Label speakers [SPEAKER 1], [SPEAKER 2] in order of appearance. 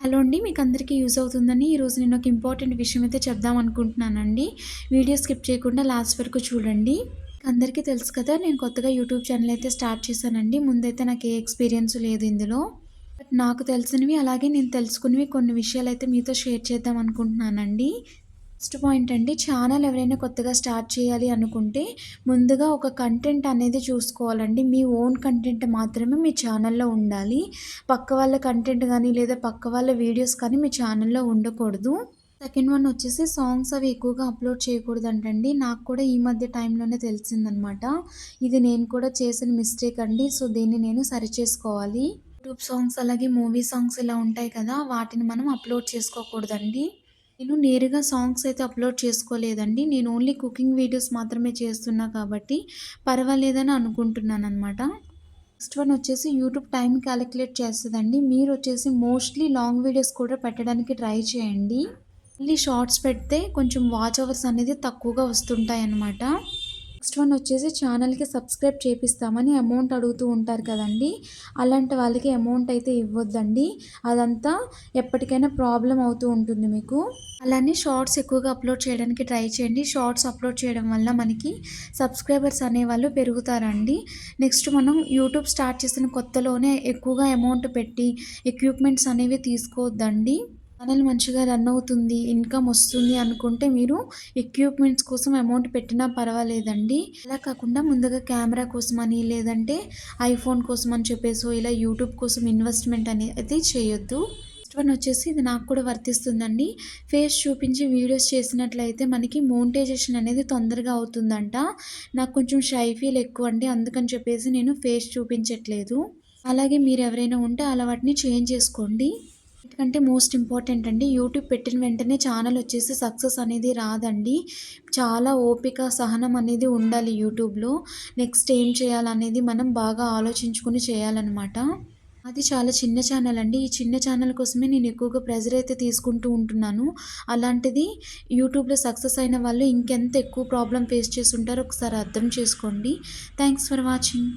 [SPEAKER 1] Hello అండి మీకు అందరికీ యూజ్ అవుతుందని ఈరోజు నేను ఒక ఇంపార్టెంట్ విషయం అయితే చెప్దాం అనుకుంటున్నానండి. వీడియో స్కిప్ చేయకుండా లాస్ట్ వరకు చూడండి. అందరికీ తెలుసు కదా నేను కొత్తగా యూట్యూబ్ ఛానల్ అయితే స్టార్ట్ చేశానండి. ముందైతే నాకు ఏ ఎక్స్పీరియన్స్ లేదు ఇందులో. బట్ నాకు తెలిసినవి అలాగే నేను తెలుసుకున్నవి కొన్ని విషయాలు అయితే మీతో షేర్ చేద్దాం అనుకుంటున్నానండి. ఫస్ట్ పాయింట్ అండి ఛానల్ ఎవరైనా కొత్తగా స్టార్ట్ చేయాలి అనుకుంటే ముందుగా ఒక కంటెంట్ అనేది చూసుకోవాలండి. మీ ఓన్ కంటెంట్ మాత్రమే మీ ఛానల్లో ఉండాలి. పక్క వాళ్ళ కంటెంట్ కానీ లేదా పక్క వాళ్ళ వీడియోస్ కానీ మీ ఛానల్లో ఉండకూడదు. సెకండ్ వన్ వచ్చేసి సాంగ్స్ అవి ఎక్కువగా అప్లోడ్ చేయకూడదంటండి. నాకు కూడా ఈ మధ్య టైంలోనే తెలిసిందనమాట. ఇది నేను కూడా చేసిన మిస్టేక్ అండి సో దీన్ని నేను సరి చేసుకోవాలి. యూట్యూబ్ సాంగ్స్ అలాగే మూవీ సాంగ్స్ ఇలా ఉంటాయి కదా వాటిని మనం అప్లోడ్ చేసుకోకూడదండి. నేను నేరుగా సాంగ్స్ అయితే అప్లోడ్ చేసుకోలేదండి. నేను ఓన్లీ కుకింగ్ వీడియోస్ మాత్రమే చేస్తున్నా కాబట్టి పర్వాలేదని అనుకుంటున్నాను అనమాట నెక్స్ట్ వన్ వచ్చేసి యూట్యూబ్ టైం క్యాలిక్యులేట్ చేస్తుందండి. మీరు వచ్చేసి మోస్ట్లీ లాంగ్ వీడియోస్ కూడా పెట్టడానికి ట్రై చేయండి. మళ్ళీ షార్ట్స్ పెడితే కొంచెం వాచ్ అవర్స్ అనేది తక్కువగా వస్తుంటాయి అన్నమాట నెక్స్ట్ వన్ వచ్చేసి ఛానల్కి సబ్స్క్రైబ్ చేపిస్తామని అమౌంట్ అడుగుతూ ఉంటారు కదండి. అలాంటి వాళ్ళకి అమౌంట్ అయితే ఇవ్వద్దండి. అదంతా ఎప్పటికైనా ప్రాబ్లం అవుతూ ఉంటుంది మీకు. అలానే షార్ట్స్ ఎక్కువగా అప్లోడ్ చేయడానికి ట్రై చేయండి. షార్ట్స్ అప్లోడ్ చేయడం వల్ల మనకి సబ్స్క్రైబర్స్ అనేవాళ్ళు పెరుగుతారండి. నెక్స్ట్ మనం యూట్యూబ్ స్టార్ట్ చేసిన కొత్తలోనే ఎక్కువగా అమౌంట్ పెట్టి ఎక్విప్మెంట్స్ అనేవి తీసుకోవద్దండి. ఛానల్ మంచిగా రన్ అవుతుంది ఇన్కమ్ వస్తుంది అనుకుంటే మీరు ఎక్విప్మెంట్స్ కోసం అమౌంట్ పెట్టినా పర్వాలేదండి. అలా కాకుండా ముందుగా కెమెరా కోసం అని లేదంటే ఐఫోన్ కోసం అని చెప్పేసి ఇలా యూట్యూబ్ కోసం ఇన్వెస్ట్మెంట్ అనేది చేయొద్దు. నెక్స్ట్ వన్ వచ్చేసి ఇది నాకు కూడా వర్తిస్తుందండి. ఫేస్ చూపించి వీడియోస్ చేసినట్లయితే మనకి మోనిటైజేషన్ అనేది తొందరగా అవుతుందంట. నాకు కొంచెం షై ఫీల్ ఎక్కువ అండి అందుకని చెప్పేసి నేను ఫేస్ చూపించట్లేదు. అలాగే మీరు ఎవరైనా ఉంటే అలవాటిని చేంజ్ చేసుకోండి. ఎందుకంటే మోస్ట్ ఇంపార్టెంట్ అండి. యూట్యూబ్ పెట్టిన వెంటనే ఛానల్ వచ్చేసి సక్సెస్ అనేది రాదండి. చాలా ఓపిక సహనం అనేది ఉండాలి యూట్యూబ్లో. నెక్స్ట్ ఏం చేయాలనేది మనం బాగా ఆలోచించుకుని చేయాలన్నమాట. అది చాలా చిన్న ఛానల్ అండి. ఈ చిన్న ఛానల్ కోసమే నేను ఎక్కువగా ప్రెజర్ అయితే తీసుకుంటూ ఉంటున్నాను. అలాంటిది యూట్యూబ్లో సక్సెస్ అయిన వాళ్ళు ఇంకెంత ఎక్కువ ప్రాబ్లం ఫేస్ చేసి ఉంటారో ఒకసారి అర్థం చేసుకోండి. Thanks for watching.